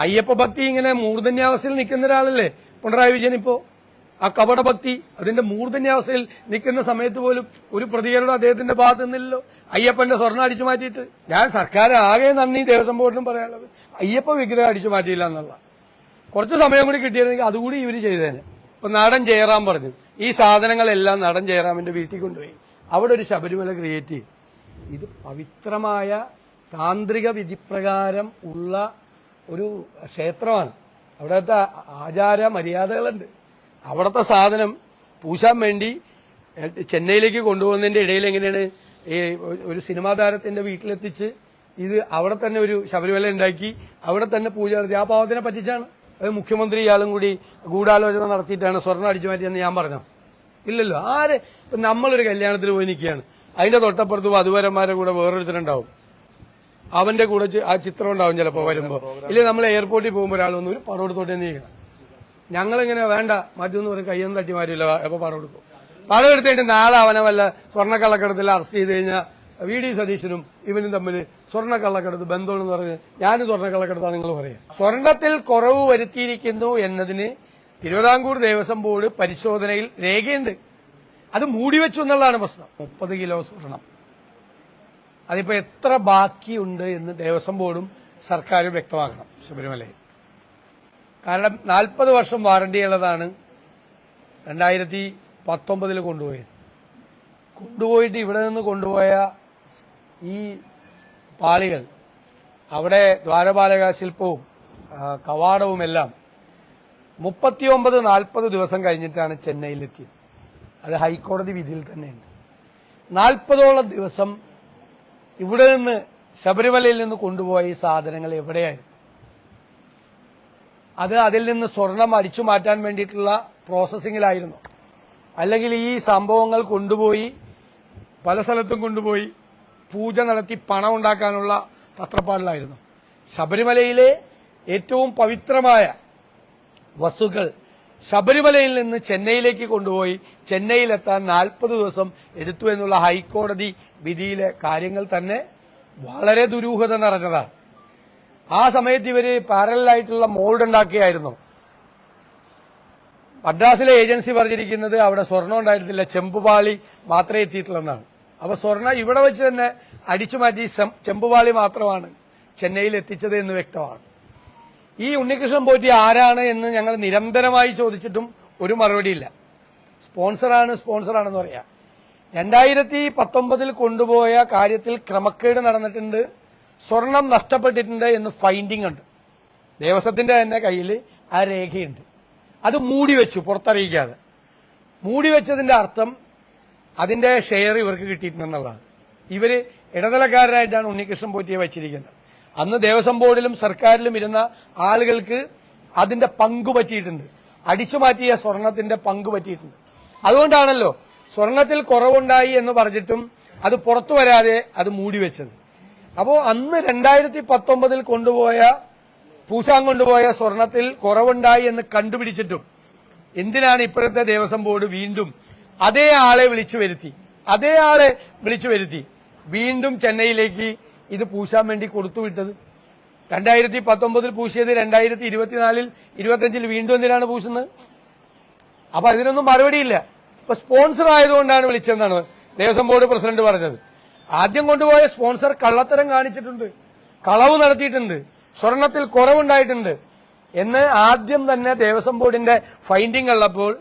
അയ്യപ്പ ഭക്തി ഇങ്ങനെ മൂർധന്യാവസ്ഥയിൽ നിൽക്കുന്ന ഒരാളല്ലേ? പിണറായി വിജയൻ ഇപ്പോ? ആ കപട ഭക്തി അതിന്റെ മൂർധന്യാവസ്ഥയിൽ നിൽക്കുന്ന സമയത്ത് പോലും ഒരു പ്രതികരണം അദ്ദേഹത്തിന്റെ ഭാഗത്ത് നിന്നില്ലല്ലോ. അയ്യപ്പന്റെ സ്വർണം അടിച്ചു മാറ്റിയിട്ട്. ഞാൻ സർക്കാർ ആകെ നന്ദി ദേവസ്വം ബോർഡിനും പറയാനുള്ളത്. അയ്യപ്പ വിഗ്രഹം അടിച്ചു മാറ്റിയില്ല എന്നുള്ള. കുറച്ച് സമയം കൂടി കിട്ടിയിരുന്നെങ്കിൽ അതുകൂടി ഇവർ ചെയ്തേനെ. ഇപ്പൊ നടൻ ജയറാം പറഞ്ഞു ഈ സാധനങ്ങളെല്ലാം നടൻ ജയറാമിന്റെ വീട്ടിൽ കൊണ്ടുപോയി. അവിടെ ഒരു ശബരിമല ക്രിയേറ്റ് ചെയ്തു. ഇത് പവിത്രമായ താന്ത്രിക വിധിപ്രകാരം ഉള്ള ഒരു ക്ഷേത്രമാണ്. അവിടത്തെ ആചാര മര്യാദകളുണ്ട്. അവിടത്തെ സാധനം പൂശാൻ വേണ്ടി ചെന്നൈയിലേക്ക് കൊണ്ടുപോകുന്നതിന്റെ ഇടയിൽ എങ്ങനെയാണ് ഈ ഒരു സിനിമാ താരത്തിന്റെ വീട്ടിലെത്തിച്ച് ഇത് അവിടെ തന്നെ ഒരു ശബരിമല ഉണ്ടാക്കി അവിടെ തന്നെ പൂജ നടത്തി. ആ പാവത്തിനെ പറ്റിച്ചാണ്. അത് മുഖ്യമന്ത്രി ഇയാളും കൂടി ഗൂഢാലോചന നടത്തിയിട്ടാണ് സ്വർണം അടിച്ചു മാറ്റിയെന്ന് ഞാൻ പറഞ്ഞു? ഇല്ലല്ലോ. ആര്? ഇപ്പൊ നമ്മളൊരു കല്യാണത്തിന് പോയി നിൽക്കുകയാണ്. അതിന്റെ തൊട്ടപ്പുറത്ത് വധുവരന്മാരെ കൂടെ വേറൊരുത്തരുണ്ടാവും. അവന്റെ കൂടെ ആ ചിത്രം ഉണ്ടാവും ചിലപ്പോ വരുമ്പോ. ഇല്ലേ നമ്മൾ എയർപോർട്ടിൽ പോകുമ്പോൾ ഒരാൾ ഒന്നും ഒരു പടം എടുത്തോട്ടെ നീക്കണം ഞങ്ങളിങ്ങനെ വേണ്ട മറ്റൊന്നും ഒരു കയ്യൊന്നും തട്ടി മാറ്റില്ല എപ്പോ പടം എടുക്കും പടം എടുത്തിട്ട് നാളെ അവനെ വല്ല സ്വർണക്കള്ളക്കടത്തിൽ അറസ്റ്റ് ചെയ്ത് കഴിഞ്ഞാൽ വി ഡി സതീശനും ഇവനും തമ്മിൽ സ്വർണക്കള്ളക്കടത്ത് ബന്ധമെന്ന് പറഞ്ഞ് ഞാനും സ്വർണക്കള്ളക്കടത്താ നിങ്ങൾ പറയാം. സ്വർണത്തിൽ കുറവ് വരുത്തിയിരിക്കുന്നു എന്നതിന് തിരുവിതാംകൂർ ദേവസ്വം ബോർഡ് പരിശോധനയിൽ രേഖയുണ്ട്. അത് മൂടിവെച്ചു എന്നുള്ളതാണ് പ്രശ്നം. മുപ്പത് കിലോ സ്വർണം. അതിപ്പോ എത്ര ബാക്കിയുണ്ട് എന്ന് ദേവസ്വം ബോർഡും സർക്കാരും വ്യക്തമാക്കണം ശബരിമലയിൽ. കാരണം നാൽപ്പത് വർഷം വാറണ്ടി ഉള്ളതാണ് രണ്ടായിരത്തി പത്തൊമ്പതിൽ കൊണ്ടുപോയത്. കൊണ്ടുപോയിട്ട് ഇവിടെ നിന്ന് കൊണ്ടുപോയ ഈ പാളികൾ അവിടെ ദ്വാരപാലക ശില്പവും കവാടവും എല്ലാം മുപ്പത്തിയൊമ്പത് നാൽപ്പത് ദിവസം കഴിഞ്ഞിട്ടാണ് ചെന്നൈയിലെത്തിയത്. അത് ഹൈക്കോടതി വിധിയിൽ തന്നെയുണ്ട്. നാൽപ്പതോളം ദിവസം ഇവിടെ നിന്ന് ശബരിമലയിൽ നിന്ന് കൊണ്ടുപോയ ഈ സാധനങ്ങൾ എവിടെയായിരുന്നു? അത് അതിൽ നിന്ന് സ്വർണം അടിച്ചു മാറ്റാൻ വേണ്ടിയിട്ടുള്ള പ്രോസസ്സിങ്ങിലായിരുന്നു. അല്ലെങ്കിൽ ഈ സംഭവങ്ങൾ കൊണ്ടുപോയി പല സ്ഥലത്തും കൊണ്ടുപോയി പൂജ നടത്തി പണം ഉണ്ടാക്കാനുള്ള തത്രപ്പാടിലായിരുന്നു. ശബരിമലയിലെ ഏറ്റവും പവിത്രമായ വസ്തുക്കൾ ശബരിമലയിൽ നിന്ന് ചെന്നൈയിലേക്ക് കൊണ്ടുപോയി ചെന്നൈയിലെത്താൻ നാൽപ്പത് ദിവസം എടുത്തു എന്നുള്ള ഹൈക്കോടതി വിധിയിലെ കാര്യങ്ങൾ തന്നെ വളരെ ദുരൂഹത നിറഞ്ഞതാണ് ആ സമയത്ത് ഇവർ പാരലായിട്ടുള്ള മോൾഡ് ഉണ്ടാക്കിയായിരുന്നു. മദ്രാസിലെ ഏജൻസി പറഞ്ഞിരിക്കുന്നത് അവിടെ സ്വർണം ഉണ്ടായിരുന്നില്ല ചെമ്പുപാളി മാത്രമേ എത്തിയിട്ടുള്ളതാണ് അപ്പൊ സ്വർണം ഇവിടെ വെച്ച് തന്നെ അടിച്ചു മാറ്റി ചെമ്പുപാളി മാത്രമാണ് ചെന്നൈയിൽ എത്തിച്ചത് എന്ന് വ്യക്തമാണ്. ഈ ഉണ്ണികൃഷ്ണൻ പോറ്റി ആരാണ് എന്ന് ഞങ്ങൾ നിരന്തരമായി ചോദിച്ചിട്ടും ഒരു മറുപടിയില്ല. സ്പോൺസറാണ് സ്പോൺസറാണെന്ന് പറയാം. രണ്ടായിരത്തി പത്തൊമ്പതിൽ കൊണ്ടുപോയ കാര്യത്തിൽ ക്രമക്കേട് നടന്നിട്ടുണ്ട്. സ്വർണം നഷ്ടപ്പെട്ടിട്ടുണ്ട് എന്ന് ഫൈൻഡിംഗ് ഉണ്ട്. ദേവസ്വത്തിന്റെ തന്നെ കയ്യിൽ ആ രേഖയുണ്ട്. അത് മൂടി വെച്ചു പുറത്തറിയിക്കാതെ. മൂടി വെച്ചതിന്റെ അർത്ഥം അതിന്റെ ഷെയർ ഇവർക്ക് കിട്ടിയിട്ടുണ്ടെന്നുള്ളതാണ്. ഇവർ ഇടനിലക്കാരനായിട്ടാണ് ഉണ്ണികൃഷ്ണൻ പോറ്റിയെ വെച്ചിരിക്കുന്നത്. അന്ന് ദേവസ്വം ബോർഡിലും സർക്കാരിലും ഇരുന്ന ആളുകൾക്ക് അതിന്റെ പങ്ക് പറ്റിയിട്ടുണ്ട്. അടിച്ചു മാറ്റിയ സ്വർണത്തിന്റെ പങ്ക് പറ്റിയിട്ടുണ്ട്. അതുകൊണ്ടാണല്ലോ സ്വർണത്തിൽ കുറവുണ്ടായി എന്ന് പറഞ്ഞിട്ടും അത് പുറത്തു വരാതെ അത് മൂടി വെച്ചത്. അപ്പോ അന്ന് രണ്ടായിരത്തി പത്തൊമ്പതിൽ കൊണ്ടുപോയ പൂശാൻ കൊണ്ടുപോയ സ്വർണത്തിൽ കുറവുണ്ടായി എന്ന് കണ്ടുപിടിച്ചിട്ടും എന്തിനാണ് ഇപ്പോഴത്തെ ദേവസ്വം ബോർഡ് വീണ്ടും അതേ ആളെ വിളിച്ചു വരുത്തി അതേ ആളെ വിളിച്ചു വരുത്തി വീണ്ടും ചെന്നൈയിലേക്ക് ഇത് പൂശാൻ വേണ്ടി കൊടുത്തുവിട്ടത് രണ്ടായിരത്തി പത്തൊമ്പതിൽ പൂശിയത് രണ്ടായിരത്തി ഇരുപത്തിനാലിൽ ഇരുപത്തിയഞ്ചിൽ വീണ്ടും എന്തിനാണ് പൂശുന്നത്? അപ്പൊ അതിനൊന്നും മറുപടിയില്ല. ഇപ്പൊ സ്പോൺസർ ആയതുകൊണ്ടാണ് വിളിച്ചതെന്നാണ് ദേവസ്വം ബോർഡ് പ്രസിഡന്റ് പറഞ്ഞത്. ആദ്യം കൊണ്ടുപോയ സ്പോൺസർ കള്ളത്തരം കാണിച്ചിട്ടുണ്ട്. കളവ് നടത്തിയിട്ടുണ്ട്. സ്വർണത്തിൽ കുറവുണ്ടായിട്ടുണ്ട്. എന്ന് ആദ്യം തന്നെ ദേവസ്വം ബോർഡിന്റെ ഫൈൻഡിംഗ് ഉള്ളപ്പോൾ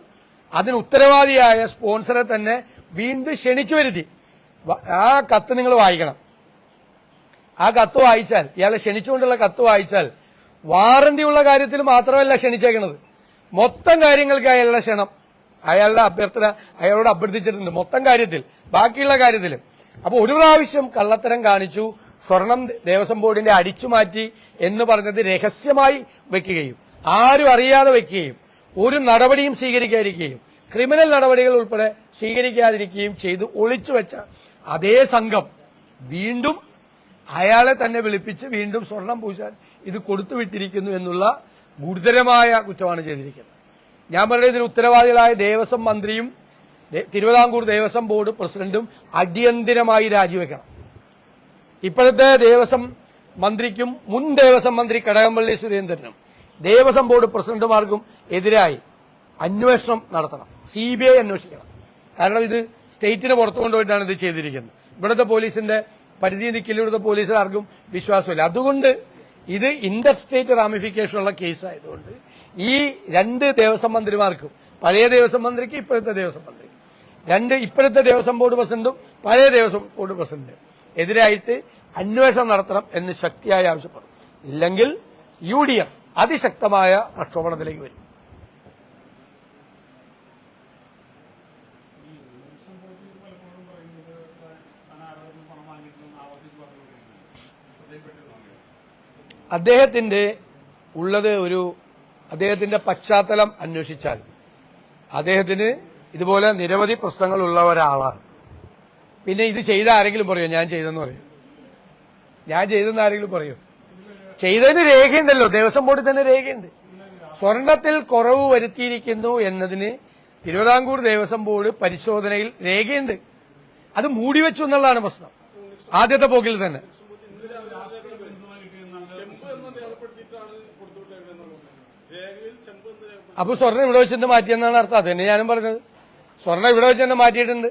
അതിന് ഉത്തരവാദിയായ സ്പോൺസറെ തന്നെ വീണ്ടും ക്ഷണിച്ചു വരുത്തി. ആ കത്ത് നിങ്ങൾ വായിക്കണം. ആ കത്ത് വായിച്ചാൽ ഇയാളെ ക്ഷണിച്ചുകൊണ്ടുള്ള കത്ത് വായിച്ചാൽ വാറന്റി ഉള്ള കാര്യത്തിൽ മാത്രമല്ല ക്ഷണിച്ചേക്കണത്. മൊത്തം കാര്യങ്ങൾക്ക് അയാളുടെ ക്ഷണം. അയാളുടെ അഭ്യർത്ഥന അയാളോട് അഭ്യർത്ഥിച്ചിട്ടുണ്ട് മൊത്തം കാര്യത്തിൽ ബാക്കിയുള്ള കാര്യത്തിൽ അപ്പൊ ഒരു പ്രാവശ്യം കള്ളത്തരം കാണിച്ചു സ്വർണം ദേവസ്വം ബോർഡിന്റെ അടിച്ചു മാറ്റി എന്ന് പറഞ്ഞത് രഹസ്യമായി വെക്കുകയും ആരും അറിയാതെ വെക്കുകയും ഒരു നടപടിയും സ്വീകരിക്കാതിരിക്കുകയും ക്രിമിനൽ നടപടികൾ ഉൾപ്പെടെ സ്വീകരിക്കാതിരിക്കുകയും ചെയ്ത് ഒളിച്ചു വെച്ച അതേ സംഘം വീണ്ടും അയാളെ തന്നെ വിളിപ്പിച്ച് വീണ്ടും സ്വർണം പൂശാൻ ഇത് കൊടുത്തുവിട്ടിരിക്കുന്നു എന്നുള്ള ഗുരുതരമായ കുറ്റമാണ് ചെയ്തിരിക്കുന്നത്. ഞാൻ പറഞ്ഞ ഇതിന് ഉത്തരവാദികളായ ദേവസ്വം മന്ത്രിയും തിരുവിതാംകൂർ ദേവസ്വം ബോർഡ് പ്രസിഡന്റും അടിയന്തിരമായി രാജിവെക്കണം. ഇപ്പോഴത്തെ ദേവസ്വം മന്ത്രിക്കും മുൻ ദേവസ്വം മന്ത്രി കടകംപള്ളി സുരേന്ദ്രനും ദേവസ്വം ബോർഡ് പ്രസിഡന്റുമാർക്കും എതിരായി അന്വേഷണം നടത്തണം. സി ബി ഐ അന്വേഷിക്കണം. കാരണം ഇത് സ്റ്റേറ്റിന് പുറത്തു കൊണ്ടുപോയിട്ടാണ് ഇത് ചെയ്തിരിക്കുന്നത്. ഇവിടുത്തെ പോലീസിന്റെ പരിധി നിൽക്കില്ല ഇവിടുത്തെ പോലീസുകാർക്കും വിശ്വാസമില്ല. അതുകൊണ്ട് ഇത് ഇന്റർസ്റ്റേറ്റ് റാമിഫിക്കേഷൻ ഉള്ള കേസായതുകൊണ്ട് ഈ രണ്ട് ദേവസ്വം മന്ത്രിമാർക്കും പഴയ ദേവസ്വം മന്ത്രിക്ക് ഇപ്പോഴത്തെ ദേവസ്വം മന്ത്രി രണ്ട് ഇപ്പോഴത്തെ ദേവസ്വം ബോർഡ് പ്രസിഡന്റും പഴയ ദേവസ്വം ബോർഡ് പ്രസിഡന്റും എതിരായിട്ട് അന്വേഷണം നടത്തണം എന്ന് ശക്തിയായി ആവശ്യപ്പെടും ഇല്ലെങ്കിൽ യു അതിശക്തമായ പ്രക്ഷോഭണത്തിലേക്ക് വരും. അദ്ദേഹത്തിന്റെ ഉള്ളത് ഒരു അദ്ദേഹത്തിന്റെ പശ്ചാത്തലം അന്വേഷിച്ചാൽ അദ്ദേഹത്തിന് ഇതുപോലെ നിരവധി പ്രശ്നങ്ങൾ ഉള്ള ഒരാളാണ്. പിന്നെ ഇത് ചെയ്ത ആരെങ്കിലും പറയോ? ഞാൻ ചെയ്തെന്ന് പറയും. ഞാൻ ചെയ്തെന്ന് ആരെങ്കിലും പറയോ? ചെയ്തതിന് രേഖയുണ്ടല്ലോ. ദേവസ്വം ബോർഡിൽ തന്നെ രേഖയുണ്ട്. സ്വർണത്തിൽ കുറവ് വരുത്തിയിരിക്കുന്നു എന്നതിന് തിരുവിതാംകൂർ ദേവസ്വം ബോർഡ് പരിശോധനയിൽ രേഖയുണ്ട്. അത് മൂടിവെച്ചു എന്നുള്ളതാണ് പ്രശ്നം. ആദ്യത്തെ പോക്കിൽ തന്നെ. അപ്പൊ സ്വർണം ഇവിടെ വെച്ചിട്ട് മാറ്റിയെന്നാണ് അർത്ഥം? അത് തന്നെ ഞാനും പറഞ്ഞത്. സ്വർണം ഇവിടെ വെച്ച് തന്നെ മാറ്റിയിട്ടുണ്ട്.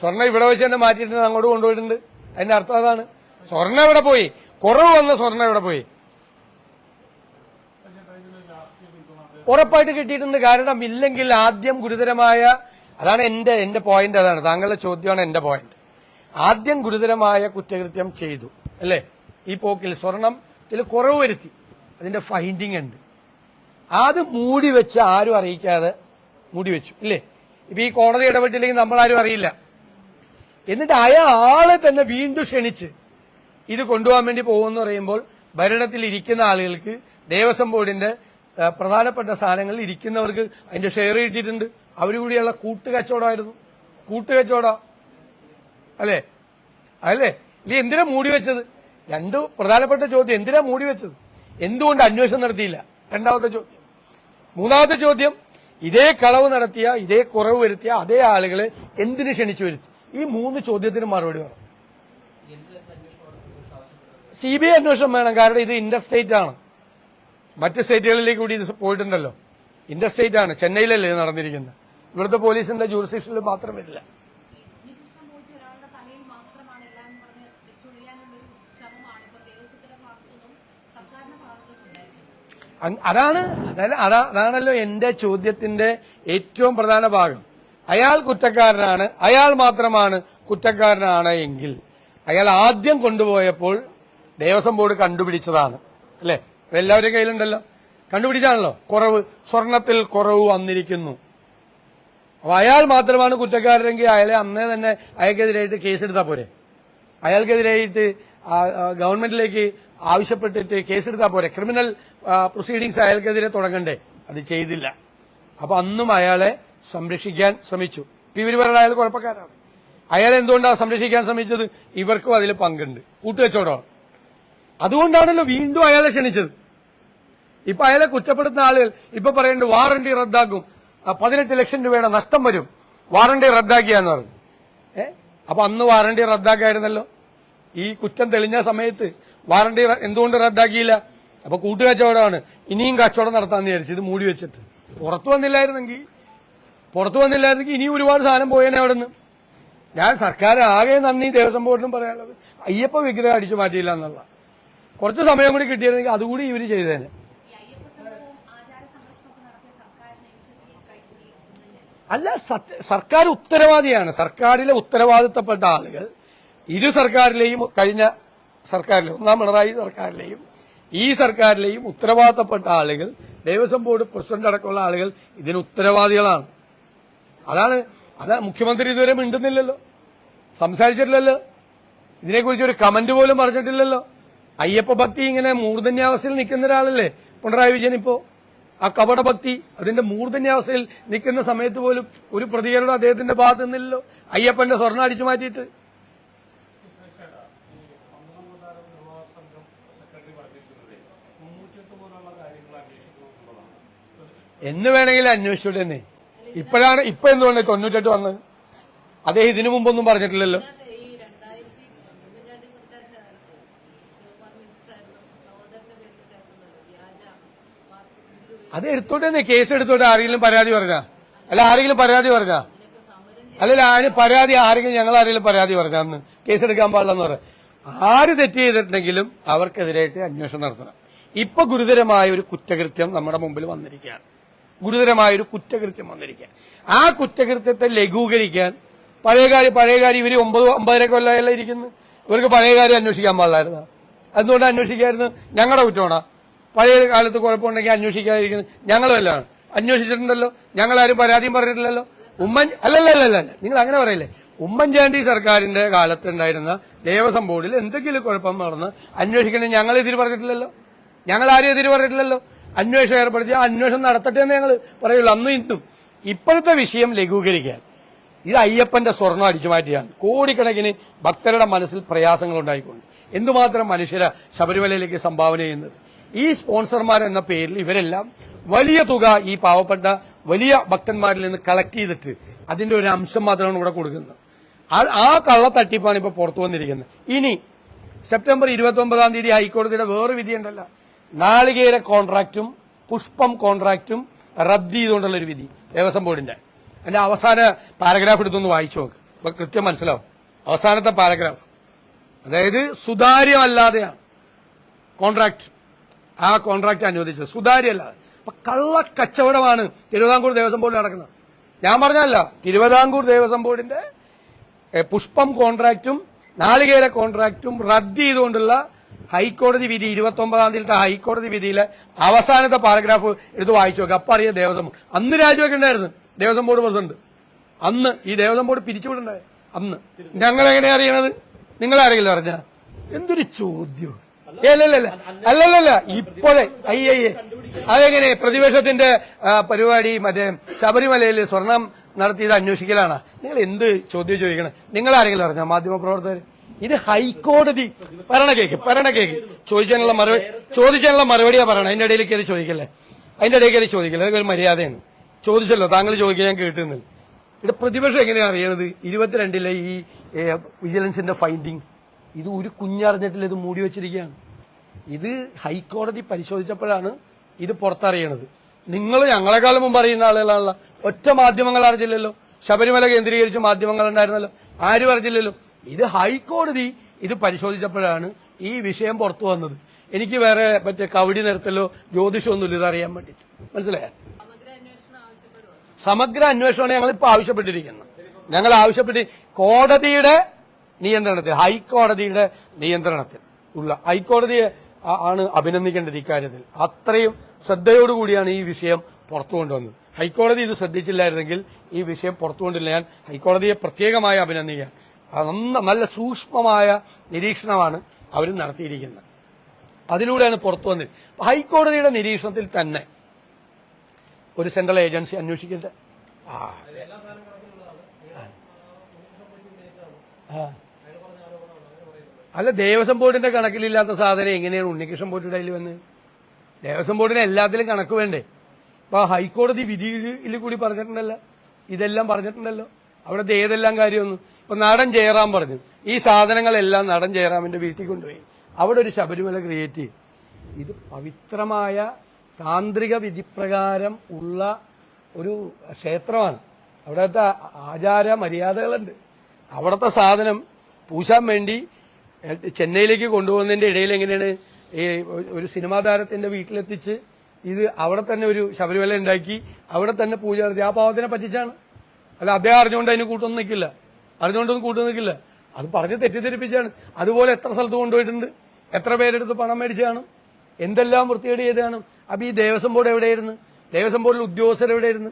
സ്വർണം ഇവിടെ വെച്ച് തന്നെ മാറ്റിയിട്ടുണ്ട് അങ്ങോട്ട് കൊണ്ടുപോയിട്ടുണ്ട്. അതിന്റെ അർത്ഥം അതാണ്. സ്വർണം എവിടെ പോയി? കുറവ് വന്ന സ്വർണം എവിടെ പോയി? ഉറപ്പായിട്ട് കിട്ടിയിട്ടുണ്ട്. കാരണം ഇല്ലെങ്കിൽ ആദ്യം ഗുരുതരമായ അതാണ് എന്റെ എന്റെ പോയിന്റ് അതാണ്. താങ്കളുടെ ചോദ്യമാണ് എന്റെ പോയിന്റ് ആദ്യം ഗുരുതരമായ കുറ്റകൃത്യം ചെയ്തു. അല്ലേ? ഈ പോക്കിൽ സ്വർണത്തിൽ കുറവ് വരുത്തി. അതിന്റെ ഫൈൻഡിങ് ഉണ്ട്. അത് മൂടി വെച്ച് ആരും അറിയിക്കാതെ മൂടി വെച്ചു ഇല്ലേ? ഇപ്പൊ ഈ കോടതി ഇടപെട്ടില്ലെങ്കിൽ നമ്മൾ ആരും അറിയില്ല. എന്നിട്ട് അയാളെ തന്നെ വീണ്ടും ക്ഷണിച്ച് ഇത് കൊണ്ടുപോകാൻ വേണ്ടി പോകുമെന്ന് പറയുമ്പോൾ ഭരണത്തിൽ ഇരിക്കുന്ന ആളുകൾക്ക് ദേവസ്വം ബോർഡിന്റെ പ്രധാനപ്പെട്ട സ്ഥാനങ്ങളിൽ ഇരിക്കുന്നവർക്ക് അതിന്റെ ഷെയർ കിട്ടിയിട്ടുണ്ട്. അവർ കൂടിയുള്ള കൂട്ടുകച്ചവടമായിരുന്നു. കൂട്ടുകച്ചവട. അല്ലേ? അല്ലേ? ഇല്ല എന്തിനാ മൂടി വെച്ചത്? രണ്ട് പ്രധാനപ്പെട്ട ചോദ്യം എന്തിനാ മൂടി വെച്ചത്? എന്തുകൊണ്ട് അന്വേഷണം നടത്തിയില്ല? രണ്ടാമത്തെ ചോദ്യം. മൂന്നാമത്തെ ചോദ്യം ഇതേ കളവ് നടത്തിയ ഇതേ കുറവ് വരുത്തിയ അതേ ആളുകളെ എന്തിനു ക്ഷണിച്ചു വരുത്തി? ഈ മൂന്ന് ചോദ്യത്തിന് മറുപടി വേണം. സി ബി ഐ അന്വേഷണം വേണം കാരണം ഇത് ഇന്റർ സ്റ്റേറ്റ് ആണ് മറ്റ് സ്റ്റേറ്റുകളിലേക്ക് കൂടി ഇത് പോയിട്ടുണ്ടല്ലോ. ഇന്റർ സ്റ്റേറ്റ് ആണ് ചെന്നൈയിലല്ലേ നടന്നിരിക്കുന്നത്. ഇവിടുത്തെ പോലീസിന്റെ ജൂറിസ്ഡിക്ഷനിൽ മാത്രം വരില്ല ഉണ്ണികൃഷ്ണൻ പോയിട്ട് ഒരാളുടെ തലയിൽ മാത്രമാണ് എല്ലാം എന്ന് പറഞ്ഞ് വെച്ചൊഴിയാനുള്ളൊരു ശ്രമമാണ് ഇപ്പോൾ ദേവസ്വത്തിന്റെ ഭാഗത്തുനിന്നും സർക്കാരിന്റെ ഭാഗത്തുനിന്നും ഉണ്ടായിരിക്കുന്നത് അങ് അതാണ് അതാണല്ലോ എന്റെ ചോദ്യത്തിന്റെ ഏറ്റവും പ്രധാന ഭാഗം. അയാൾ കുറ്റക്കാരനാണ് അയാൾ മാത്രമാണ് കുറ്റക്കാരനാണ് എങ്കിൽ അയാൾ ആദ്യം കൊണ്ടുപോയപ്പോൾ ദേവസ്വം ബോർഡ് കണ്ടുപിടിച്ചതാണ്. അല്ലെ? എല്ലാവരുടെ കയ്യിലുണ്ടല്ലോ. കണ്ടുപിടിച്ചാണല്ലോ. കുറവ് സ്വർണത്തിൽ കുറവ് വന്നിരിക്കുന്നു. അപ്പൊ അയാൾ മാത്രമാണ് കുറ്റക്കാരനെങ്കിൽ അയാളെ അന്നേ തന്നെ അയാൾക്കെതിരായിട്ട് കേസെടുത്താൽ പോരെ. അയാൾക്കെതിരായിട്ട് ഗവൺമെന്റിലേക്ക് ആവശ്യപ്പെട്ടിട്ട് കേസെടുത്താൽ പോരെ. ക്രിമിനൽ പ്രൊസീഡിങ്സ് അയാൾക്കെതിരെ തുടങ്ങണ്ടേ? അത് ചെയ്തില്ല. അപ്പൊ അന്നും അയാളെ സംരക്ഷിക്കാൻ ശ്രമിച്ചു. ഇവർ പറയുന്നത് അയാൾ കുഴപ്പക്കാരാണ്. അയാൾ എന്തുകൊണ്ടാണ് സംരക്ഷിക്കാൻ ശ്രമിച്ചത്? ഇവർക്കും അതിൽ പങ്കുണ്ട്. കൂട്ടുവെച്ചോടോ അതുകൊണ്ടാണല്ലോ വീണ്ടും അയാളെ ക്ഷണിച്ചത്. ഇപ്പൊ അയാളെ കുറ്റപ്പെടുത്തുന്ന ആളുകൾ ഇപ്പൊ പറയേണ്ടത് വാറണ്ടി റദ്ദാക്കും. പതിനെട്ട് ലക്ഷം രൂപയുടെ നഷ്ടം വരും. വാറണ്ടി റദ്ദാക്കിയാന്ന് പറഞ്ഞു. ഏ? അപ്പൊ അന്ന് വാറണ്ടി റദ്ദാക്കായിരുന്നല്ലോ. ഈ കുറ്റം തെളിഞ്ഞ സമയത്ത് വാറണ്ടി എന്തുകൊണ്ട് റദ്ദാക്കിയില്ല? അപ്പൊ കൂട്ടുകച്ചവടമാണ് ഇനിയും കച്ചവടം നടത്താന്ന് വിചാരിച്ചു ഇത് മൂടി വെച്ചിട്ട്. പുറത്തു വന്നില്ലായിരുന്നെങ്കിൽ പുറത്തു വന്നില്ലായിരുന്നെങ്കിൽ ഇനിയും ഒരുപാട് സാധനം പോയേനെ അവിടെ നിന്ന് ഞാൻ സർക്കാർ ആകെ നന്ദി ദേവസ്വം ബോർഡിനും പറയാനുള്ളത്. അയ്യപ്പ വിഗ്രഹം അടിച്ചു മാറ്റിയില്ല എന്നുള്ള. കുറച്ച് സമയം കൂടി കിട്ടിയിരുന്നെങ്കിൽ അതുകൂടി ഇവർ ചെയ്തേനെ. അല്ല സർക്കാർ ഉത്തരവാദിയാണ്. സർക്കാരിലെ ഉത്തരവാദിത്തപ്പെട്ട ആളുകൾ ഇരു സർക്കാരിലെയും കഴിഞ്ഞ സർക്കാരിലെ ഒന്നാം പിണറായി സർക്കാരിലെയും ഈ സർക്കാരിലെയും ഉത്തരവാദിത്തപ്പെട്ട ആളുകൾ ദേവസ്വം ബോർഡ് പ്രസിഡന്റ് അടക്കമുള്ള ആളുകൾ ഇതിന് ഉത്തരവാദികളാണ്. അതാണ് അതാ മുഖ്യമന്ത്രി ഇതുവരെ മിണ്ടുന്നില്ലല്ലോ. സംസാരിച്ചിട്ടില്ലല്ലോ. ഇതിനെക്കുറിച്ച് ഒരു കമന്റ് പോലും പറഞ്ഞിട്ടില്ലല്ലോ. അയ്യപ്പ ഭക്തി ഇങ്ങനെ മൂർധന്യാവസ്ഥയിൽ നിൽക്കുന്ന ഒരാളല്ലേ പിണറായി വിജയൻ ഇപ്പോ? ആ കപട ഭക്തി അതിന്റെ മൂർധന്യാവസ്ഥയിൽ നിൽക്കുന്ന സമയത്ത് പോലും ഒരു പ്രതികരണം അദ്ദേഹത്തിന്റെ ഭാഗത്ത് നിന്നില്ലല്ലോ. അയ്യപ്പന്റെ സ്വർണ അടിച്ചു മാറ്റിയിട്ട്. എന്ന് വേണമെങ്കിൽ അന്വേഷിച്ചോട്ടെ തന്നെ ഇപ്പോഴാണ് ഇപ്പൊ എന്തുകൊണ്ട് തൊണ്ണൂറ്റെട്ട് വന്നത് അദ്ദേഹം ഇതിനു മുമ്പൊന്നും പറഞ്ഞിട്ടില്ലല്ലോ. അത് എടുത്തോട്ടെ തന്നെ കേസ് എടുത്തോട്ടെ ആരെങ്കിലും പരാതി പറഞ്ഞ? അല്ല ആരെങ്കിലും പരാതി പറഞ്ഞ? അല്ലല്ല ആര് പരാതി ആരെങ്കിലും ഞങ്ങൾ ആരെങ്കിലും പരാതി പറഞ്ഞു അന്ന് കേസെടുക്കാൻ പാടില്ലെന്ന് പറയാം ആര് തെറ്റ് ചെയ്തിട്ടുണ്ടെങ്കിലും അവർക്കെതിരായിട്ട് അന്വേഷണം നടത്തണം. ഇപ്പൊ ഗുരുതരമായ ഒരു കുറ്റകൃത്യം നമ്മുടെ മുമ്പിൽ വന്നിരിക്കുകയാണ്. ഗുരുതരമായ ഒരു കുറ്റകൃത്യം വന്നിരിക്കുക ആ കുറ്റകൃത്യത്തെ ലഘൂകരിക്കാൻ പഴയകാരി പഴയകാര്യം ഇവർ ഒമ്പത് ഒമ്പതര കൊല്ലമല്ല ഇരിക്കുന്നു? ഇവർക്ക് പഴയകാര്യം അന്വേഷിക്കാൻ പാടില്ലായിരുന്നു? അതുകൊണ്ട് അന്വേഷിക്കായിരുന്നു? ഞങ്ങളുടെ കുറ്റമാണോ? പഴയ കാലത്ത് കുഴപ്പമുണ്ടെങ്കിൽ അന്വേഷിക്കാതിരിക്കുന്നത് ഞങ്ങളും എല്ലാം അന്വേഷിച്ചിട്ടുണ്ടല്ലോ. ഞങ്ങളാരും പരാതിയും പറഞ്ഞിട്ടില്ലല്ലോ. ഉമ്മൻ അല്ലല്ലല്ല നിങ്ങൾ അങ്ങനെ പറയില്ലേ. ഉമ്മൻചാണ്ടി സർക്കാരിന്റെ കാലത്തുണ്ടായിരുന്ന ദേവസ്വം ബോർഡിൽ എന്തെങ്കിലും കുഴപ്പം നടന്ന് അന്വേഷിക്കണം ഞങ്ങൾ ഇതിൽ പറഞ്ഞിട്ടില്ലല്ലോ. ഞങ്ങൾ ആരും എതിര് പറഞ്ഞിട്ടില്ലല്ലോ. അന്വേഷണം ഏർപ്പെടുത്തി അന്വേഷണം നടത്തട്ടെ എന്ന് ഞങ്ങൾ പറയുള്ളൂ. അന്നും ഇന്നും. ഇപ്പോഴത്തെ വിഷയം ലഘൂകരിക്കാൻ. ഇത് അയ്യപ്പന്റെ സ്വർണം അടിച്ചു മാറ്റിയാണ്. കോടിക്കണക്കിന് ഭക്തരുടെ മനസ്സിൽ പ്രയാസങ്ങൾ ഉണ്ടായിക്കൊണ്ട് എന്തുമാത്രം മനുഷ്യരെ ശബരിമലയിലേക്ക് സംഭാവന ചെയ്യുന്നത്. ഈ സ്പോൺസർമാർ എന്ന പേരിൽ ഇവരെല്ലാം വലിയ തുക ഈ പാവപ്പെട്ട വലിയ ഭക്തന്മാരിൽ നിന്ന് കളക്ട് ചെയ്തിട്ട് അതിന്റെ ഒരു അംശം മാത്രമാണ് ഇവിടെ കൊടുക്കുന്നത്. ആ- കള്ളത്തട്ടിപ്പാണ് കള്ള തട്ടിപ്പാണ് ഇപ്പൊ പുറത്തു വന്നിരിക്കുന്നത്. ഇനി സെപ്റ്റംബർ ഇരുപത്തി ഒമ്പതാം തീയതി ഹൈക്കോടതിയുടെ വേറെ വിധിയുണ്ടല്ലോ. നാളികേര കോൺട്രാക്റ്റും പുഷ്പം കോൺട്രാക്റ്റും റദ്ദ് ചെയ്തുകൊണ്ടുള്ള ഒരു വിധി ദേവസ്വം ബോർഡിന്റെ. അതിന്റെ അവസാന പാരഗ്രാഫ് എടുത്തൊന്ന് വായിച്ചു നോക്ക്. അപ്പൊ കൃത്യം മനസ്സിലാവും. അവസാനത്തെ പാരഗ്രാഫ് അതായത് സുതാര്യമല്ലാതെയാണ് കോൺട്രാക്ട് ആ കോൺട്രാക്ട് അനുവദിച്ചത്. സുതാര്യമല്ലാതെ അപ്പൊ കള്ള കച്ചവടമാണ് തിരുവിതാംകൂർ ദേവസ്വം ബോർഡിൽ നടക്കുന്നത്. ഞാൻ പറഞ്ഞല്ല തിരുവിതാംകൂർ ദേവസ്വം ബോർഡിന്റെ പുഷ്പം കോൺട്രാക്റ്റും നാളികേര കോൺട്രാക്റ്റും റദ്ദ് ചെയ്തുകൊണ്ടുള്ള ഹൈക്കോടതി വിധി ഇരുപത്തി ഒമ്പതാം തീയതിയിലത്തെ ഹൈക്കോടതി വിധിയിലെ അവസാനത്തെ പാരഗ്രാഫ് എടുത്ത് വായിച്ചു നോക്കുക അപ്പൊ അറിയാം ദേവസ്വം. അന്ന് രാജിവെക്കെ ഉണ്ടായിരുന്നു ദേവസ്വം ബോർഡ് പ്രസിഡന്റ്. അന്ന് ഈ ദേവസ്വം ബോർഡ് പിരിച്ചുവിടണ്ടായി അന്ന്. ഞങ്ങൾ എങ്ങനെ അറിയണത്? നിങ്ങൾ ആരെങ്കിലും അറിഞ്ഞ? എന്തൊരു ചോദ്യം. അല്ലല്ല അല്ലല്ലല്ല. ഇപ്പോഴേ അയ്യേ അതെങ്ങനെ? പ്രതിപക്ഷത്തിന്റെ പരിപാടി മറ്റേ ശബരിമലയിൽ സ്വർണം നടത്തിയത് അന്വേഷിക്കലാണ്. നിങ്ങൾ എന്ത് ചോദ്യം ചോദിക്കണം? നിങ്ങൾ ആരെങ്കിലും അറിഞ്ഞോ? മാധ്യമപ്രവർത്തകർ. ഇത് ഹൈക്കോടതി പറയണ കേക്ക് പറയണ കേക്ക് ചോദിക്കാനുള്ള മറുപടി ചോദിക്കാനുള്ള മറുപടിയാ പറയണം. അതിന്റെ ഇടയിൽ കയറി ചോദിക്കല്ലേ? അതിന്റെ ഇടയിൽ കയറി ചോദിക്കല്ലേ? അതൊക്കെ ഒരു മര്യാദയാണ്. ചോദിച്ചല്ലോ? താങ്കൾ ചോദിക്കാൻ ഞാൻ കേട്ടുന്നില്ല ഇവിടെ പ്രതിപക്ഷം എങ്ങനെയാണ് അറിയണത്? ഇരുപത്തിരണ്ടിലെ ഈ വിജിലൻസിന്റെ ഫൈൻഡിങ് ഇത് ഒരു കുഞ്ഞറിഞ്ഞിട്ടില്ല ഇത് മൂടി വെച്ചിരിക്കുകയാണ്. ഇത് ഹൈക്കോടതി പരിശോധിച്ചപ്പോഴാണ് ഇത് പുറത്തറിയണത്. നിങ്ങൾ ഞങ്ങളെക്കാളും മുമ്പ് അറിയുന്ന ആളുകളാണല്ലോ. ഒറ്റ മാധ്യമങ്ങൾ അറിഞ്ഞില്ലല്ലോ. ശബരിമല കേന്ദ്രീകരിച്ച് മാധ്യമങ്ങൾ ഉണ്ടായിരുന്നല്ലോ. ആരും അറിഞ്ഞില്ലല്ലോ. ഇത് ഹൈക്കോടതി ഇത് പരിശോധിച്ചപ്പോഴാണ് ഈ വിഷയം പുറത്തു വന്നത്. എനിക്ക് വേറെ മറ്റേ കവടി നിരത്തലോ ജ്യോതിഷമൊന്നുമില്ല ഇത് അറിയാൻ മനസ്സിലായ? സമഗ്ര അന്വേഷണമാണ് ഞങ്ങൾ ഇപ്പൊ ആവശ്യപ്പെട്ടിരിക്കുന്നത്. ഞങ്ങൾ ആവശ്യപ്പെട്ടി കോടതിയുടെ നിയന്ത്രണത്തിൽ ഹൈക്കോടതിയുടെ നിയന്ത്രണത്തിൽ ഉള്ള ഹൈക്കോടതിയെ ആണ് അഭിനന്ദിക്കേണ്ടത് ഇക്കാര്യത്തിൽ അത്രയും ശ്രദ്ധയോടുകൂടിയാണ് ഈ വിഷയം പുറത്തു കൊണ്ടുവന്നത്. ഹൈക്കോടതി ഇത് ശ്രദ്ധിച്ചില്ലായിരുന്നെങ്കിൽ ഈ വിഷയം പുറത്തുകൊണ്ടില്ല ഞാൻ ഹൈക്കോടതിയെ പ്രത്യേകമായി അഭിനന്ദിക്കാൻ നന്ന നല്ല സൂക്ഷ്മമായ നിരീക്ഷണമാണ് അവർ നടത്തിയിരിക്കുന്നത്. അതിലൂടെയാണ് പുറത്തു വന്നത്. ഹൈക്കോടതിയുടെ നിരീക്ഷണത്തിൽ തന്നെ ഒരു സെൻട്രൽ ഏജൻസി അന്വേഷിക്കട്ടെ ആ. അല്ല ദേവസ്വം ബോർഡിന്റെ കണക്കിലില്ലാത്ത സാധനം എങ്ങനെയാണ് ഉണ്ണികൃഷ്ണൻ ബോർഡിന്റെ കയ്യിൽ വന്നത് ദേവസ്വം ബോർഡിന് എല്ലാത്തിലും കണക്ക് വേണ്ടേ? അപ്പൊ ഹൈക്കോടതി വിധിയിൽ കൂടി പറഞ്ഞിട്ടുണ്ടല്ലോ. ഇതെല്ലാം പറഞ്ഞിട്ടുണ്ടല്ലോ. അവിടുത്തെ ഏതെല്ലാം കാര്യമൊന്നും? ഇപ്പൊ നടൻ ജയറാം പറഞ്ഞു. ഈ സാധനങ്ങളെല്ലാം നടൻ ജയറാമിന്റെ വീട്ടിൽ കൊണ്ടുപോയി. അവിടെ ഒരു ശബരിമല ക്രിയേറ്റ് ചെയ്തു. ഇത് പവിത്രമായ താന്ത്രിക വിധിപ്രകാരം ഉള്ള ഒരു ക്ഷേത്രമാണ്. അവിടത്തെ ആചാര മര്യാദകളുണ്ട്. അവിടത്തെ സാധനം പൂശാൻ വേണ്ടി ചെന്നൈയിലേക്ക് കൊണ്ടുപോകുന്നതിന്റെ ഇടയിൽ എങ്ങനെയാണ് ഈ ഒരു സിനിമാ താരത്തിന്റെ വീട്ടിലെത്തിച്ച് ഇത് അവിടെ തന്നെ ഒരു ശബരിമല ഉണ്ടാക്കി അവിടെ തന്നെ പൂജ നടത്തി. ആ പാവത്തിനെ പറ്റിച്ചാണ്. അല്ല അദ്ദേഹം അറിഞ്ഞുകൊണ്ട് അതിന് കൂട്ടൊന്നും നിൽക്കില്ല. അറിഞ്ഞുകൊണ്ടൊന്നും കൂട്ടു നിൽക്കില്ല. അത് പറഞ്ഞ് തെറ്റിദ്ധരിപ്പിച്ചാണ്. അതുപോലെ എത്ര സ്ഥലത്ത് കൊണ്ടുപോയിട്ടുണ്ട്? എത്ര പേരെടുത്ത് പണം മേടിച്ചാണ് എന്തെല്ലാം വൃത്തികേട് ചെയ്താണ് അപ്പൊ ഈ ദേവസ്വം ബോർഡ് എവിടെയായിരുന്നു? ദേവസ്വം ബോർഡിൽ ഉദ്യോഗസ്ഥർ എവിടെയായിരുന്നു?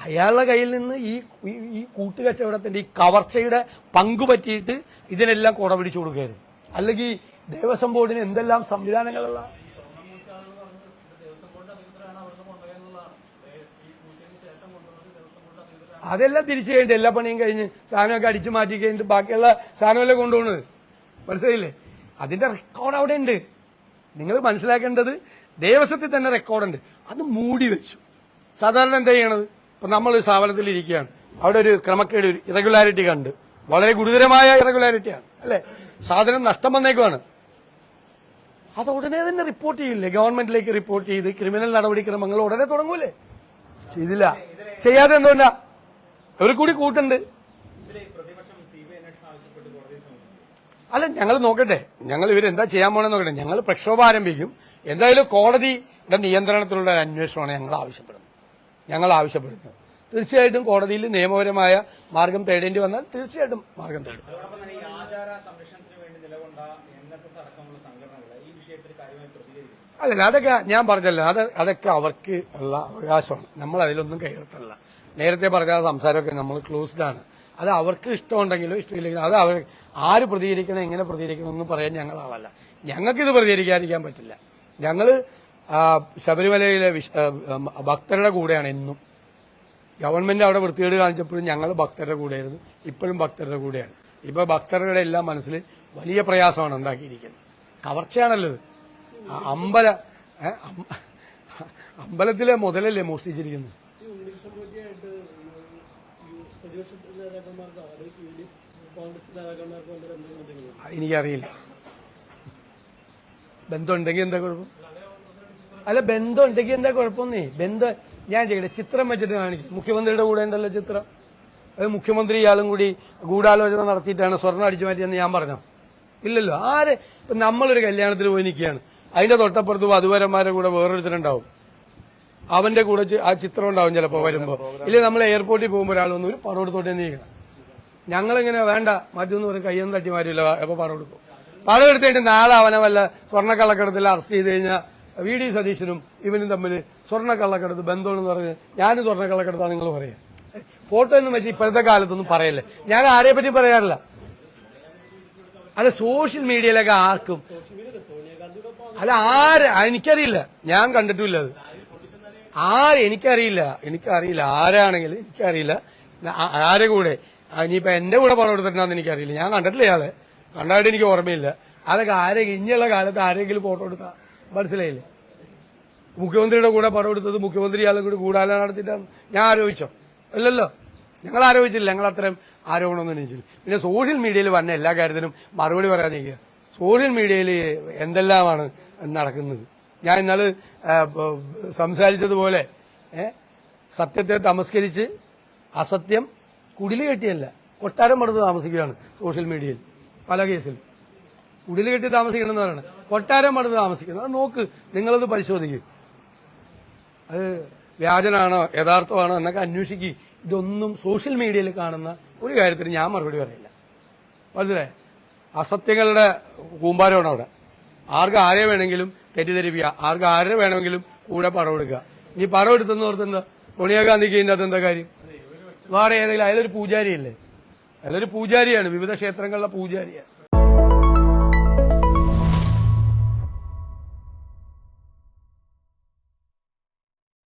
അയാളുടെ കയ്യിൽ നിന്ന് ഈ ഈ- കൂട്ടുകച്ചവടത്തിന്റെ ഈ കവർച്ചയുടെ പങ്കു പറ്റിയിട്ട് ഇതിനെല്ലാം കുട പിടിച്ചു കൊടുക്കുകയായിരുന്നു. അല്ലെങ്കിൽ ദേവസ്വം ബോർഡിന് എന്തെല്ലാം സംവിധാനങ്ങളുള്ള അതെല്ലാം തിരിച്ചു കഴിഞ്ഞിട്ട് എല്ലാ പണിയും കഴിഞ്ഞ് സാധനമൊക്കെ അടിച്ചു മാറ്റി കഴിഞ്ഞിട്ട് ബാക്കിയുള്ള സാധനമല്ലേ കൊണ്ടുപോകുന്നത്? മനസ്സിലായില്ലേ? അതിന്റെ റെക്കോർഡ് അവിടെ ഉണ്ട്. നിങ്ങൾ മനസ്സിലാക്കേണ്ടത് ദേവസ്വത്തിൽ തന്നെ റെക്കോർഡുണ്ട് അത് മൂടി വെച്ചു. സാധാരണ എന്താ ചെയ്യണത്? ഇപ്പൊ നമ്മൾ ഒരു സ്ഥാപനത്തിൽ ഇരിക്കുകയാണ്. അവിടെ ഒരു ക്രമക്കേട് ഒരു ഇറഗുലാരിറ്റി കണ്ട്. വളരെ ഗുരുതരമായ ഇറഗുലാരിറ്റിയാണ് അല്ലെ? സാധനം നഷ്ടം വന്നേക്കുവാണ്. അത് ഉടനെ തന്നെ റിപ്പോർട്ട് ചെയ്യില്ലേ? ഗവൺമെന്റിലേക്ക് റിപ്പോർട്ട് ചെയ്ത് ക്രിമിനൽ നടപടിക്രമങ്ങൾ ഉടനെ തുടങ്ങൂലേ? ചെയ്തില്ല. ചെയ്യാതെ എന്തുകൊണ്ടാ? ഒരു കൂടി കൂട്ടുണ്ട്. അല്ല ഞങ്ങൾ നോക്കട്ടെ. ഞങ്ങൾ ഇവരെന്താ ചെയ്യാൻ പോണെന്ന് നോക്കട്ടെ. ഞങ്ങൾ പ്രക്ഷോഭം ആരംഭിക്കും. എന്തായാലും കോടതിയുടെ നിയന്ത്രണത്തിലുള്ള ഒരു അന്വേഷണമാണ് ഞങ്ങൾ ആവശ്യപ്പെടുന്നത്. ഞങ്ങൾ ആവശ്യപ്പെടുന്നത്. തീർച്ചയായിട്ടും കോടതിയിൽ നിയമപരമായ മാർഗം തേടേണ്ടി വന്നാൽ തീർച്ചയായിട്ടും മാർഗം തേടും. അല്ല അതൊക്കെ ഞാൻ പറഞ്ഞല്ലോ. അത് അതൊക്കെ അവർക്ക് ഉള്ള അവകാശമാണ്. നമ്മൾ അതിലൊന്നും കൈയെടുത്തല്ല നേരത്തെ പറഞ്ഞ സംസാരമൊക്കെ നമ്മൾ ക്ലോസ്ഡ് ആണ്. അത് അവർക്ക് ഇഷ്ടമുണ്ടെങ്കിലും ഇഷ്ടമില്ലെങ്കിലും അത് അവർ ആര് പ്രതികരിക്കണം എങ്ങനെ പ്രതികരിക്കണം എന്ന് പറയാൻ ഞങ്ങൾ ആളല്ല. ഞങ്ങൾക്കിത് പ്രതികരിക്കാതിരിക്കാൻ പറ്റില്ല. ഞങ്ങൾ ശബരിമലയിലെ ഭക്തരുടെ കൂടെയാണ് എന്നും. ഗവൺമെന്റ് അവിടെ വൃത്തികേട് കാണിച്ചപ്പോഴും ഞങ്ങൾ ഭക്തരുടെ കൂടെയായിരുന്നു. ഇപ്പോഴും ഭക്തരുടെ കൂടെയാണ്. ഇപ്പൊ ഭക്തരുടെ എല്ലാം മനസ്സിൽ വലിയ പ്രയാസമാണ് ഉണ്ടാക്കിയിരിക്കുന്നത്. കവർച്ചയാണല്ലോ അമ്പല അമ്പലത്തിലെ മുതലല്ലേ മോഷ്ടിച്ചിരിക്കുന്നത്? പ്രതിപക്ഷ നേതാക്കന്മാർക്ക് അത് എനിക്കറിയില്ല. ബന്ധം ഉണ്ടെങ്കിൽ എന്താ കുഴപ്പം? അല്ല ബന്ധം ഉണ്ടെങ്കിൽ എന്താ കുഴപ്പമൊന്നേ? ബന്ധം ഞാൻ ചെയ്യട്ടെ ചിത്രം വെച്ചിട്ട് കാണിക്കും. മുഖ്യമന്ത്രിയുടെ കൂടെ ഉണ്ടല്ലോ ചിത്രം. അത് മുഖ്യമന്ത്രി ഇയാളും കൂടി ഗൂഢാലോചന നടത്തിയിട്ടാണ് സ്വർണം അടിച്ചു മാറ്റിയെന്ന് ഞാൻ പറഞ്ഞോ? ഇല്ലല്ലോ. ആര്? ഇപ്പൊ നമ്മളൊരു കല്യാണത്തിന് പോയി നിൽക്കുകയാണ്. അതിന്റെ തൊട്ടപ്പുറത്ത് വധുവരന്മാരുടെ കൂടെ വേറൊരുത്തരുണ്ടാവും. അവന്റെ കൂടെ ആ ചിത്രം ഉണ്ടാവും ചിലപ്പോ വരുമ്പോ. ഇല്ല നമ്മൾ എയർപോർട്ടിൽ പോകുമ്പോൾ ഒരാൾ വന്ന് ഒരു പടം എടുത്തോട്ടെ നീക്കണം ഞങ്ങളിങ്ങനെ വേണ്ട മറ്റൊന്നും ഒരു കയ്യൊന്നും തട്ടി മാറ്റില്ല അപ്പൊ പടം എടുക്കും. പടം എടുത്തിട്ട് നാളെ അവനെ വല്ല സ്വർണക്കള്ളക്കടത്തിൽ അറസ്റ്റ് ചെയ്ത് കഴിഞ്ഞാൽ വി ഡി സതീശനും ഇവനും തമ്മിൽ സ്വർണക്കള്ളക്കടത്ത് ബന്ധമെന്ന് പറഞ്ഞ് ഞാനും സ്വർണക്കള്ളക്കടത്താണ് നിങ്ങൾ പറയാം. ഫോട്ടോ എന്ന് പറ്റി ഇപ്പോഴത്തെ കാലത്തൊന്നും പറയല്ലേ. ഞാൻ ആരെ പറ്റി പറയാറില്ല. അല്ല സോഷ്യൽ മീഡിയയിലൊക്കെ ആർക്കും അല്ല ആര്? എനിക്കറിയില്ല. ഞാൻ കണ്ടിട്ടില്ല അത്. ആര് എനിക്കറിയില്ല. എനിക്കറിയില്ല. ആരാണെങ്കിലും എനിക്കറിയില്ല. ആരെ കൂടെ? ഇനിയിപ്പോ എന്റെ കൂടെ പണം എടുത്തിട്ടുണ്ടെന്ന് എനിക്കറിയില്ല. ഞാൻ കണ്ടിട്ടില്ല ഇയാളെ. കണ്ടായിട്ട് എനിക്ക് ഓർമ്മയില്ല. അതൊക്കെ ആരെ ഇനിയുള്ള കാലത്ത് ആരെങ്കിലും ഫോട്ടോ എടുത്താ? മനസ്സിലായില്ലേ? മുഖ്യമന്ത്രിയുടെ കൂടെ പണം എടുത്തത് മുഖ്യമന്ത്രി ഇയാളെ കൂടി കൂടാല നടത്തിയിട്ടാണ്. ഞാൻ ആരോപിച്ചോ? അല്ലല്ലോ ഞങ്ങൾ ആരോപിച്ചില്ല. ഞങ്ങൾ അത്രയും ആരോപണമൊന്നും ഉന്നയിച്ചില്ല. പിന്നെ സോഷ്യൽ മീഡിയയിൽ വന്ന എല്ലാ കാര്യത്തിനും മറുപടി പറയാൻ നിൽക്കുക. സോഷ്യൽ മീഡിയയിൽ എന്തെല്ലാമാണ് നടക്കുന്നത്? ഞാൻ ഇന്നാൾ സംസാരിച്ചതുപോലെ സത്യത്തെ തമസ്കരിച്ച് അസത്യം കുടിൽ കെട്ടിയല്ല കൊട്ടാരം പണിത് താമസിക്കുകയാണ് സോഷ്യൽ മീഡിയയിൽ പല കേസിൽ കുടിൽ കെട്ടി താമസിക്കണമെന്നാണ്. കൊട്ടാരം പണിത് താമസിക്കുന്നത് അത് നോക്ക് നിങ്ങളത് പരിശോധിക്കും. അത് വ്യാജനാണോ യഥാർത്ഥമാണോ എന്നൊക്കെ അന്വേഷിക്കുക ഇതൊന്നും സോഷ്യൽ മീഡിയയിൽ കാണുന്ന ഒരു കാര്യത്തിന് ഞാൻ മറുപടി പറയില്ല. മനസ്സിലായി? അസത്യങ്ങളുടെ കൂമ്പാരമാണ് അവിടെ. ആർക്ക് ആരെ വേണമെങ്കിലും തെറ്റിദ്ധരിപ്പിക്കുക ആർക്ക് ആരെ വേണമെങ്കിലും കൂടെ പറവെടുക്കുക ഇനി പറവെടുത്തെന്ന് ഓർത്തെന്താ സോണിയാഗാന്ധിക്ക് ഇതിന്റെ അകത്ത് എന്താ കാര്യം? വേറെ ഏതെങ്കിലും അയാളൊരു പൂജാരിയല്ലേ? അയാളൊരു പൂജാരിയാണ് വിവിധ ക്ഷേത്രങ്ങളിലെ പൂജാരിയാണ്.